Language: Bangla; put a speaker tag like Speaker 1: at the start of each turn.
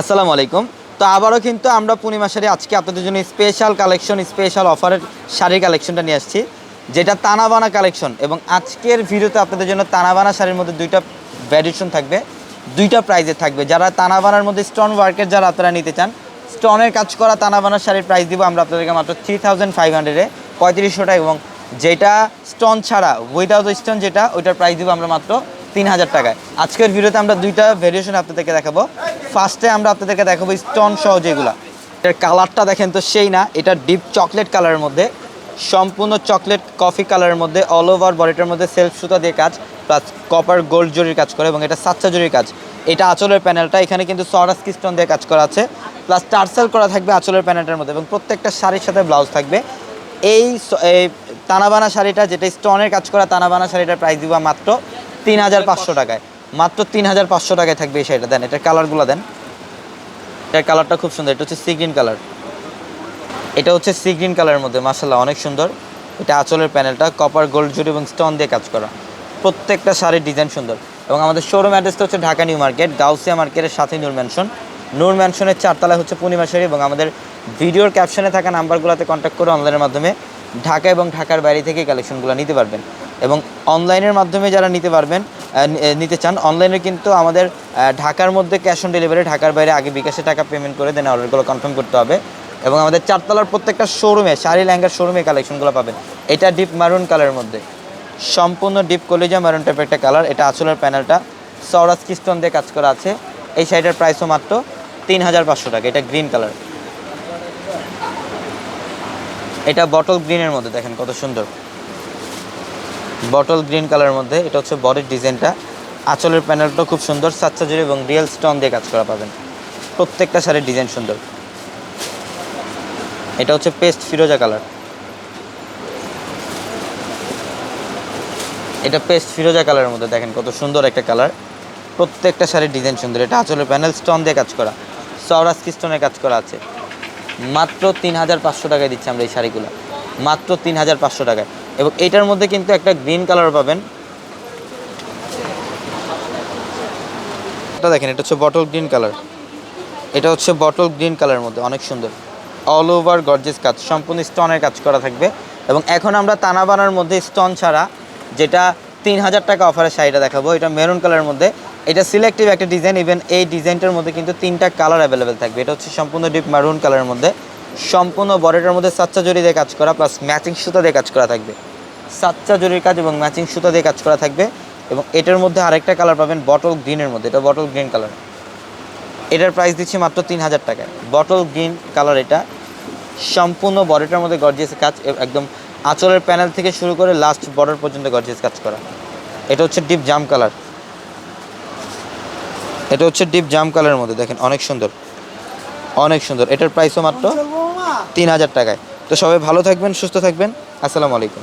Speaker 1: আসসালামু আলাইকুম। তো আবারও কিন্তু আমরা পূর্ণিমা শাড়ি, আজকে আপনাদের জন্য স্পেশাল কালেকশন স্পেশাল অফারের শাড়ির কালেকশনটা নিয়ে আসছি। যেটা তানাবানা কালেকশন এবং আজকের ভিডিওতে আপনাদের জন্য তানাবানা শাড়ির মধ্যে দুইটা ভ্যারিয়েশন থাকবে, দুইটা প্রাইজে থাকবে। যারা তানাবানার মধ্যে স্টোন ওয়ার্কের যারা আপনারা নিতে চান স্টোনের কাজ করা তানাবানার শাড়ির প্রাইস দিব আমরা আপনাদেরকে মাত্র থ্রি থাউজেন্ড ফাইভ হান্ড্রেডে পঁয়ত্রিশশো টাকা এবং যেটা স্টোন ছাড়া উইদাউট স্টোন যেটা, ওইটার প্রাইস দিব আমরা মাত্র তিন হাজার টাকায়। আজকের ভিডিওতে আমরা দুইটা ভেরিয়েশন আপনাদেরকে দেখাবো। ফার্স্টে আমরা আপনাদেরকে দেখাবো স্টোন সহ যেগুলো। এটার কালারটা দেখেন তো সেই না, এটা ডিপ চকলেট কালারের মধ্যে, সম্পূর্ণ চকলেট কফি কালারের মধ্যে অল ওভার বডিটার মধ্যে সেলফ সুতা দিয়ে কাজ প্লাস কপার গোল্ড জরির কাজ করে এবং এটা সাচ্চা জরির কাজ। এটা আঁচলের প্যানেলটা এখানে কিন্তু সরাসকি স্টোন দিয়ে কাজ করা আছে প্লাস টার্সেল করা থাকবে আঁচলের প্যানেলটার মধ্যে এবং প্রত্যেকটা শাড়ির সাথে ব্লাউজ থাকবে। এই তানাবানা শাড়িটা, যেটা স্টোনের কাজ করা তানাবানা শাড়িটার প্রাইস দিব মাত্র তিন হাজার পাঁচশো টাকায়। মাত্র তিন হাজার পাঁচশো টাকায় থাকবে এই শাড়িটা। দেন এটার কালারগুলো দেন। এটার কালারটা খুব সুন্দর। এটা হচ্ছে সি গ্রিন কালার। এটা হচ্ছে সি গ্রিন কালারের মধ্যে। মাসাল্লাহ অনেক সুন্দর। এটা আঁচলের প্যানেলটা কপার গোল্ড জুড়ি এবং স্টোন দিয়ে কাজ করা। প্রত্যেকটা শাড়ির ডিজাইন সুন্দর। এবং আমাদের শোরুম অ্যাড্রেসটা হচ্ছে ঢাকা নিউ মার্কেট গাউসিয়া মার্কেটের সাথে নূর ম্যানশন। নূর ম্যানশনের চারতলায় হচ্ছে পূর্ণিমা শাড়ি এবং আমাদের ভিডিওর ক্যাপশনে থাকা নাম্বারগুলোতে কন্ট্যাক্ট করে অনলাইনের মাধ্যমে ঢাকা এবং ঢাকার বাইরে থেকে কালেকশনগুলো নিতে পারবেন। এবং অনলাইনের মাধ্যমে যারা নিতে পারবেন নিতে চান অনলাইনে কিন্তু আমাদের ঢাকার মধ্যে ক্যাশ অন ডেলিভারি ঢাকার বাইরে আগে বিকাশে টাকা পেমেন্ট করে দেন অর্ডারগুলো কনফার্ম করতে হবে। এবং আমাদের চারতলার প্রত্যেকটা শোরুমে শাড়ি ল্যাঙ্গার শোরুমে কালেকশনগুলো পাবেন। এটা ডিপ মারুন কালারের মধ্যে। সম্পূর্ণ ডিপ কলিজা মারুন টাইপের একটা কালার এটা আঁচলের প্যানেলটা সরাস কিস্টন দিয়ে কাজ করা আছে। এই শাড়িটার প্রাইসও মাত্র তিন হাজার পাঁচশো টাকা, এটা গ্রিন কালার এটা বটল গ্রিনের মধ্যে দেখেন কত সুন্দর। বটল গ্রিন কালারের মধ্যে, এটা হচ্ছে বডির ডিজাইনটা আঁচলের প্যানেলটা খুব সুন্দর জুড়ি এবং রিয়েল স্টোন দিয়ে কাজ করা পাবেন। প্রত্যেকটা শাড়ির ডিজাইন সুন্দর। এটা হচ্ছে পেস্ট ফিরোজা কালার এটা পেস্ট ফিরোজা কালারের মধ্যে দেখেন কত সুন্দর একটা কালার প্রত্যেকটা শাড়ির ডিজাইন সুন্দর। এটা আঁচলের প্যানেল স্টোন দিয়ে কাজ করা। সরাসকি স্টোনের কাজ করা আছে। মাত্র তিন হাজার পাঁচশো টাকায় দিচ্ছি আমরা এই শাড়িগুলো। মাত্র তিন হাজার পাঁচশো টাকায়। এবং এটার মধ্যে কিন্তু একটা গ্রিন কালার পাবেন। এটা দেখেন, এটা হচ্ছে বটল গ্রিন কালার এটা হচ্ছে বটল গ্রিন কালারের মধ্যে, অনেক সুন্দর। অল ওভার গর্জেস কাজ, সম্পূর্ণ স্টোনের কাজ করা থাকবে। এবং এখন আমরা তানাবানার মধ্যে স্টোন ছাড়া যেটা তিন হাজার টাকা অফারের শাড়িটা দেখাবো, এটা মেরুন কালারের মধ্যে। এটা সিলেক্টিভ একটা ডিজাইন ইভেন এই ডিজাইনটার মধ্যে কিন্তু তিনটা কালার অ্যাভেলেবেল থাকবে। এটা হচ্ছে সম্পূর্ণ ডিপ মারুন কালারের মধ্যে। সম্পূর্ণ বডিটার মধ্যে সাচ্চা জরি দিয়ে কাজ করা প্লাস ম্যাচিং সুতা দিয়ে কাজ করা থাকবে। সাচ্চা জরির কাজ এবং ম্যাচিং সুতা দিয়ে কাজ করা থাকবে এবং এটার মধ্যে আরেকটা কালার পাবেন বটল গ্রিনের মধ্যে। এটা বটল গ্রিন কালার এটার প্রাইস দিচ্ছি মাত্র তিন হাজার টাকায়। বটল গ্রিন কালার এটা। সম্পূর্ণ বডিটার মধ্যে গর্জিয়াস কাজ একদম আঁচলের প্যানেল থেকে শুরু করে লাস্ট বর্ডার পর্যন্ত গর্জিয়াস কাজ করা। এটা হচ্ছে ডিপ জাম কালার এটা হচ্ছে ডিপ জাম কালারের মধ্যে দেখেন অনেক সুন্দর। অনেক সুন্দর। এটার প্রাইসও মাত্র তিন হাজার টাকায়। তো সবাই ভালো থাকবেন সুস্থ থাকবেন। আসসালামু আলাইকুম।